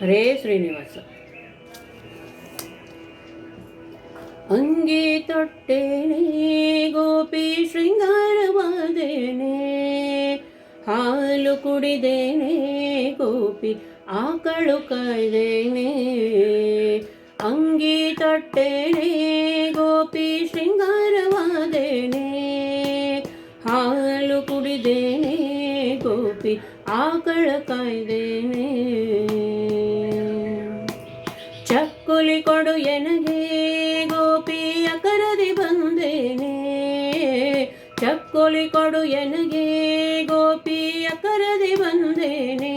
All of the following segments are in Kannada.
ಹರೇ ಶ್ರೀನಿವಾಸ. ಅಂಗಿ ತೊಟ್ಟೇನೆ ಗೋಪಿ ಶೃಂಗಾರವಾದೇನೆ, ಹಾಲು ಕುಡಿದೇನೆ ಗೋಪಿ ಆಕಳು ಕಾಯ್ದೇನೆ. ಅಂಗಿ ತೊಟ್ಟೇನೆ ಗೋಪಿ ಶೃಂಗಾರವಾದೇನೆ, ಹಾಲು ಕುಡಿದೇನೆ ಗೋಪಿ ಆಕಳ ಕಾಯ್ದೇನೆ. ಚಕ್ಕುಲಿ ಕೊಡು ಎನಗೆ, ಗೋಪಿಯ ಕರದಿ ಬಂದೇನೆ. ಚಕ್ಕುಲಿ ಕೊಡು ಎನಗೆ, ಗೋಪಿಯ ಕರದಿ ಬಂದೇನೆ.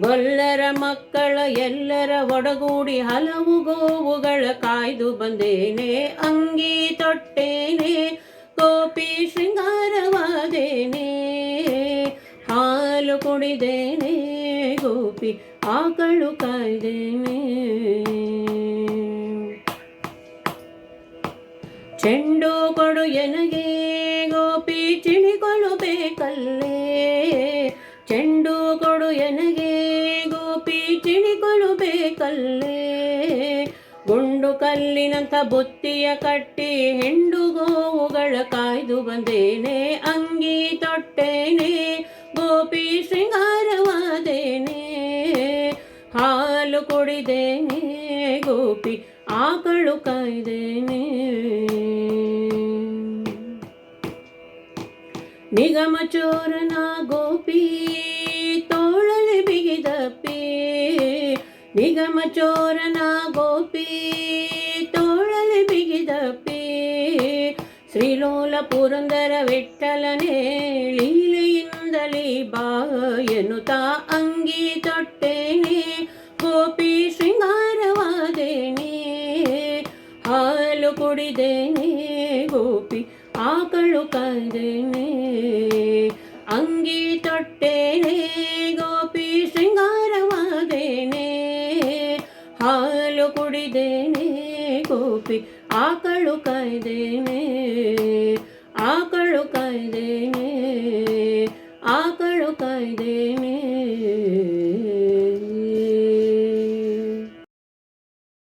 ಗೊಲ್ಲರ ಮಕ್ಕಳ ಎಲ್ಲರ ಒಡಗೂಡಿ ಹಲವು ಗೋವುಗಳ ಕಾಯ್ದು ಬಂದೇನೆ. ಅಂಗಿ ತೊಟ್ಟೇನೆ, ಗೋಪಿ ಶೃಂಗಾರವಾದೇನೆ. ಹಾಲು ಕುಡಿದೇನೆ, ಗೋಪಿ ಆಕಳು ಕಾಯ್ದೇನೆ. ಚೆಂಡು ಕೊಡು ಎನಗೆ ಗೋಪಿ ಚಿಣಿಗಳು ಬೇಕಲ್ಲೇ? ಚೆಂಡು ಕೊಡು ಎನಗೆ ಗೋಪಿ ಚಿಣಿಗಳು ಬೇಕಲ್ಲೇ? ಗುಂಡು ಕಲ್ಲಿನಂಥ ಬುತ್ತಿಯ ಕಟ್ಟಿ ಹೆಂಡು ಗೋವುಗಳ ಕಾಯ್ದು ಬಂದೇನೆ, ಅಂಗಿ ತೊಟ್ಟೇನೆ, ಗೋಪಿ ಶೃಂಗಾರವಾದೇನೆ. ಹಾಲು ಕುಡಿದೇನೆ, ಗೋಪಿ ಆಕಳು ಕಾಯ್ದೇನೆ. ನಿಗಮ ಚೋರನ ಗೋಪಿ, ತೋಳಲಿ ಬಿಗಿದಪ್ಪಿ ನಿಗಮ ಚೋರನ ಗೋಪಿ, ತೋಳಲಿ ಬಿಗಿದಪ್ಪಿ ಶ್ರೀಲೋಲ ಪುರಂದರ ವಿಠಲನೇ ಲೀಲೆಯಿಂದಲೇ ಎನ್ನುತ್ತಾ ಅಂಗಿ ತೊಟ್ಟೇನೆ. ಗೋಪಿ ಶೃಂಗಾರವಾದೇನೆ, ಹಾಲು ಕುಡಿದೇನೆ. ಗೋಪಿ ಆಕಳು ಕಾಯ್ದೇನೆ ಹಾಲು ಕುಡಿದೇನೆ ಗೋಪಿ ಆಕಳು ಕಾಯ್ದೇನೆ ಆಕಳು ಕಾಯ್ದೇನೆ.